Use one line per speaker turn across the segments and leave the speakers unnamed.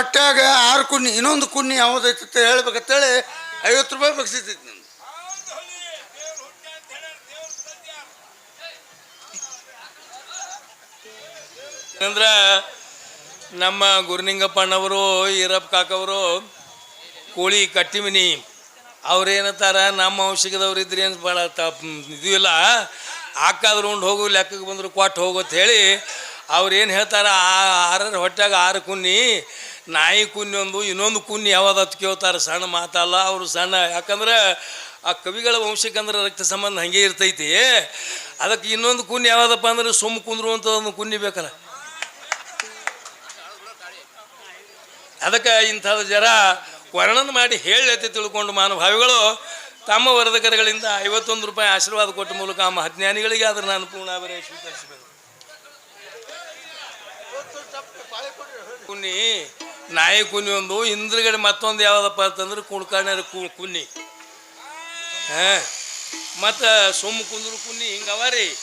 ಹೊಟ್ಯಾಗ ಆರು ಕುನ್ನಿ, ಇನ್ನೊಂದು ಕುನ್ನಿ ಯಾವುದೈತೆ ಅಂತ ಹೇಳ್ಬೇಕಂತೇಳಿ ಐವತ್ತು ರೂಪಾಯಿ ಬಗ್ಸಿತೈತಿ ನಂದು
ಅಂದ್ರ ನಮ್ಮ ಗುರುನಿಂಗಪ್ಪಣ್ಣವರು ಈರಪ್ಪ ಕಾಕವರು, ಕೋಳಿ ಕಟ್ಟಿಮಿನಿ ಅವ್ರೇನತ್ತಾರ ನಮ್ಮ ಔಷಧದವ್ರು ಇದ್ರಿ ಏನು ಭಾಳ ಇದು ಇಲ್ಲ. ಹಾಕಾದ್ರು ಉಂಡು ಹೋಗು, ಲೆಕ್ಕಕ್ಕೆ ಬಂದರು ಕೊಟ್ಟು ಹೋಗು ಅಂತ ಹೇಳಿ ಅವ್ರು ಏನು ಆ ಆರರ ಹೊಟ್ಟೆಗೆ ಆರು ಕುನ್ನಿ ನಾಯಿ ಕುನ್ನೊಂದು ಇನ್ನೊಂದು ಕುನ್ನಿ ಯಾವಾಗ ಅಂತ ಕೇಳ್ತಾರೆ, ಸಣ್ಣ ಮಾತಲ್ಲ, ಅವರು ಸಣ್ಣ. ಯಾಕಂದ್ರೆ ಆ ಕವಿಗಳ ವಂಶಕ್ಕಂದ್ರೆ ರಕ್ತ ಸಂಬಂಧ ಹಂಗೆ ಇರ್ತೈತಿ. ಅದಕ್ಕೆ ಇನ್ನೊಂದು ಕುನ್ನಿ ಯಾವ್ದಪ್ಪ ಅಂದ್ರೆ ಸುಮ್ಮ ಕುಂದ್ರು ಅಂತ ಒಂದು ಕುನ್ನಿ ಬೇಕಲ್ಲ. ಅದಕ್ಕೆ ಇಂಥದ್ದು ಜರ ವರ್ಣನ ಮಾಡಿ ಹೇಳೈತೆ ತಿಳ್ಕೊಂಡು ಮಾನಭಾವಿಗಳು ತಮ್ಮ ವರದಕರಗಳಿಂದ ಐವತ್ತೊಂದು ರೂಪಾಯಿ ಆಶೀರ್ವಾದ ಕೊಟ್ಟ ಮೂಲಕ ಆ ಅಜ್ಞಾನಿಗಳಿಗೆ ಆದ್ರೆ ನಾನು ಪೂರ್ಣಾವರೆ ಸ್ವೀಕರಿಸಬೇಕು. ಕುನ್ನಿ ನಾಯಿ ಕುನ್ನಿ ಒಂದು ಹಿಂದ್ರಗಡೆ ಮತ್ತೊಂದು ಯಾವುದಪ್ಪ ಅಂತಂದ್ರೆ ಕುಳ್ಕಾಣ್ಯರ ಕುನ್ನಿ. ಹಾಂ. ಮತ್ತು ಸುಮ್ಮ ಕುಂದ್ರು ಕುನ್ನಿ ಹಿಂಗವ ರೀ.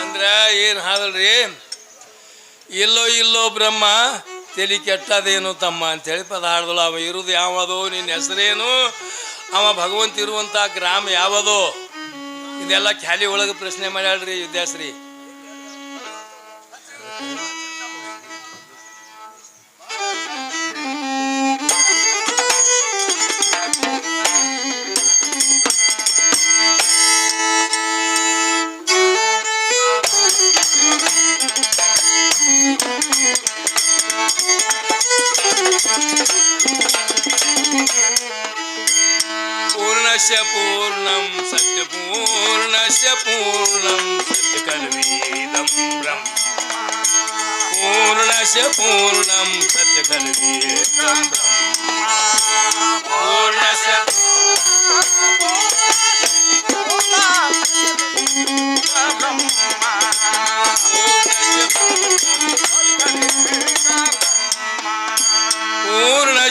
ಅಂದ್ರೆ ಏನು ಹಾದಲ್ರಿ? ಇಲ್ಲೋ ಇಲ್ಲೋ ಬ್ರಹ್ಮ, ತಲೆ ಕೆಟ್ಟದೇನು ತಮ್ಮ ಅಂತೇಳಿ ಪದ ಹಾಡ್ದಳು. ಅವ ಇರುದು ಯಾವದೋ ನಿನ್ನ ಹೆಸರೇನು? ಅವ ಭಗವಂತ ಇರುವಂಥ ಗ್ರಾಮ ಯಾವದೋ? ಇದೆಲ್ಲ ಖ್ಯಾಲಿ ಒಳಗೆ ಪ್ರಶ್ನೆ ಮಾಡ್ಯಾಳ್ರಿ ವಿದ್ಯಾಶ್ರೀ. സത്യപൂർണം സത്യപൂർണശ പൂർണം സത്യകൽവീതം ബ്രഹ്മ. പൂർണശ പൂർണം സത്യകൽവീതം ബ്രഹ്മ. പൂർണശ പൂർണശ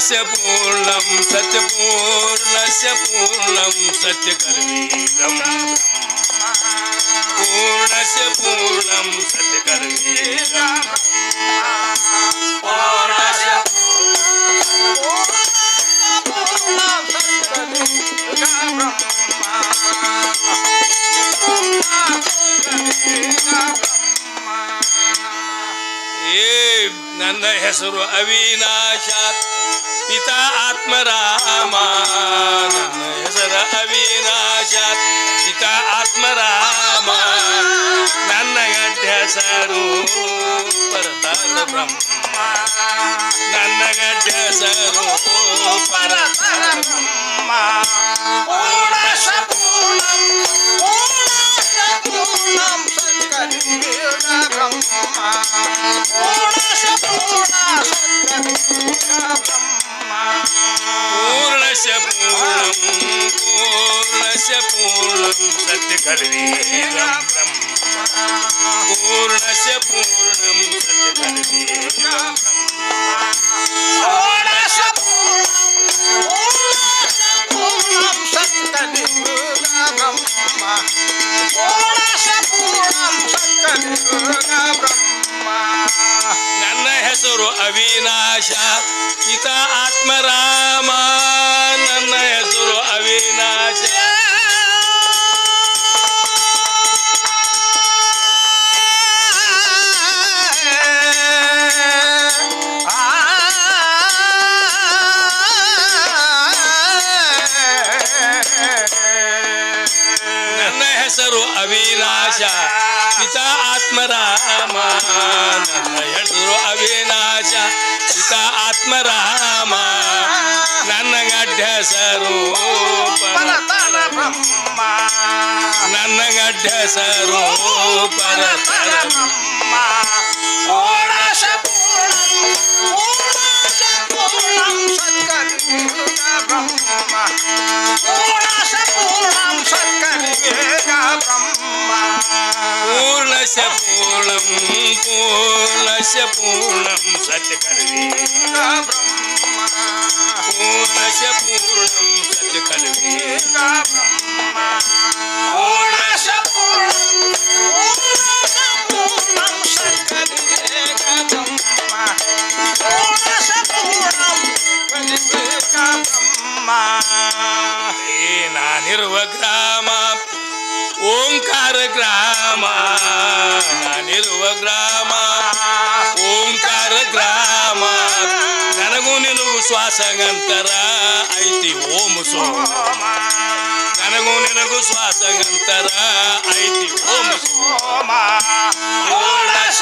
पूर्णं सत्यपूर्णस्य पूर्णं सत्यकर्मीदं पूर्णस्य पूर्णं सत्यकर्मीदं पूर्णस्य ಏ ನನ್ನ ಹೆಸರು ಅವಿನಾಶ ಪಿತಾ ಆತ್ಮರಾಮ ನನ್ನ ಹೆಸರ ಅವಿನಾಶ. ಪಿತಾ ಆತ್ಮರಾಮ, ನನ್ನ ಗಡ್ಡ ಹೆಸರು ಪರತಾರ ಬ್ರಹ್ಮ. ನನ್ನ ಗಡ್ಡ ಹೆಸರು ಬ್ರಹ್ಮ. पूर्णस्य पूर्णं सत्यकल्वीदं ब्रह्म पूर्णस्य पूर्णं सत्यकल्वीदं ನನ್ನ ಹೆಸರು ಅವಿನಾಶ ಪಿತ ಆತ್ಮರಾಮ ಆತ್ಮರಾಮ ನನ್ನ ಹೆಸರು ಅವಿನಾಶ ಪಿತ ಆತ್ಮರಾಮ ನನ್ನ ಗಡ್ಡ ನನ್ನ ಗಡ್ಡ ಪರತರ పూలశపూలం పూలశపూలం సత్యకల్వి పూలశపూలం సత్యకల్వి ನಾನಿರುವ ಗ್ರಾಮ ಓಂಕಾರ ಗ್ರಾಮ ನಿರುವ ಗ್ರಾಮ, ಓಂಕಾರ ಗ್ರಾಮ. ನನಗೂ ನಿನಗೂ ಶ್ವಾಸಗಂತರ, ಐತಿ ಓಂ ಸೋಮ. ನನಗೂ ನಿನಗೂ ಶ್ವಾಸಗಂತರ, ಐತಿ ಓಂ ಸೋಮ. ಪೂರ್ಣಶ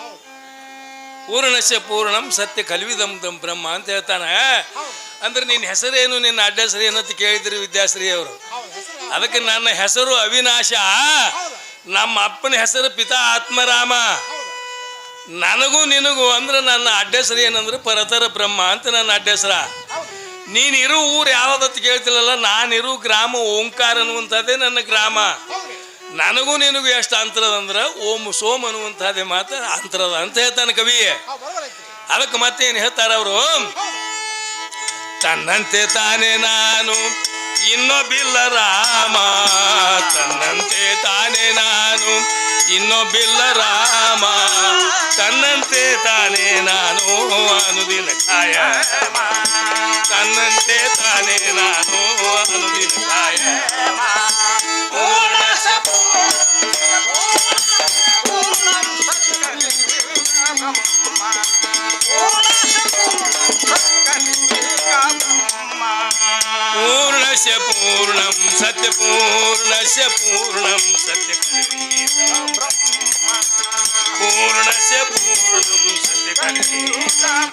ಪೂರ್ಣಸ್ಯ ಪೂರ್ಣಂ ಸತ್ಯ ಕಲ್ವಿದಂ ಬ್ರಹ್ಮ ಅಂತ ಹೇಳ್ತಾನೆ. ಅಂದ್ರೆ ನಿನ್ನ ಹೆಸರೇನು, ನಿನ್ನ ಅಡ್ಡ ಹೆಸರು ಏನಂತ ಕೇಳಿದ್ರಿ ವಿದ್ಯಾಶ್ರೀ ಅವರು ಅದಕ್ಕೆ ನನ್ನ ಹೆಸರು ಅವಿನಾಶ. ನಮ್ಮ ಅಪ್ಪನ ಹೆಸರು ಪಿತಾ ಆತ್ಮರಾಮ. ನನಗೂ ನಿನಗೂ ಅಂದ್ರೆ ನನ್ನ ಅಡ್ಡ ಹೆಸರು ಏನಂದ್ರೆ ಪರತರ ಬ್ರಹ್ಮ ಅಂತ ನನ್ನ ಅಡ್ಡ ಹೆಸರ ನೀನಿರು ಊರು ಯಾವ್ದತ್ತು ಕೇಳ್ತಿಲ್ಲಲ್ಲ, ನಾನಿರು ಗ್ರಾಮ ಓಂಕಾರ ಅನ್ನುವಂಥದ್ದೇ ನನ್ನ ಗ್ರಾಮ. ನನಗೂ ನಿನಗೂ ಎಷ್ಟು ಅಂತರದ ಅಂದ್ರೆ ಓಂ ಸೋಮ್ ಅನ್ನುವಂತಹದೇ ಮಾತ್ರ ಅಂತರದ ಅಂತ ಹೇಳ್ತಾನೆ ಕವಿ ಅದಕ್ಕೆ ಮತ್ತೇನು ಹೇಳ್ತಾರೆ ಅವರು? ತನ್ನಂತೆ ತಾನೇ ನಾನು ಇನ್ನೊಬ್ಬಿಲ್ಲ ರಾಮ. ತನ್ನಂತೆ ತಾನೇ ನಾನು ಇನ್ನೊಬ್ಬಿಲ್ಲ ರಾಮ. ತನ್ನಂತೆ ತಾನೇ ನಾನು ಅನುದಿನ ಕಾಯ ತನ್ನಂತೆ ತಾನೇ ನಾನು ಅನುದಿನ ಕಾಯ पूर्णं सत्यपूर्णस्य पूर्णं सत्यकल्वीतं पूर्णस्य पूर्णं सत्यकल्वीतं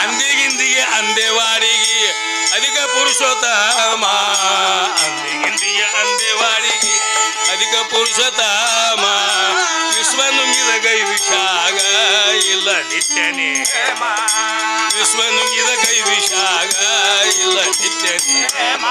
ಅಂದಿಗಿಂದಿಗೆ ಅಂದೆವಾಡಿಗೆ ಅಧಿಕ ಪುರುಷೋತ್ತಮ ಅಧಿಕ ಪುರುಷೋತ್ತಮ ವಿಶ್ವ ನುಂಗಿದ ಗೈ ವಿಷಾಗ ಇಲ್ಲ ನಿತ್ಯ ನೇಮ ವಿಶ್ವ ನುಂಗಿದ ಗೈ ವಿಷಾಗ ಇಲ್ಲ ನಿತ್ಯ ನೇಮ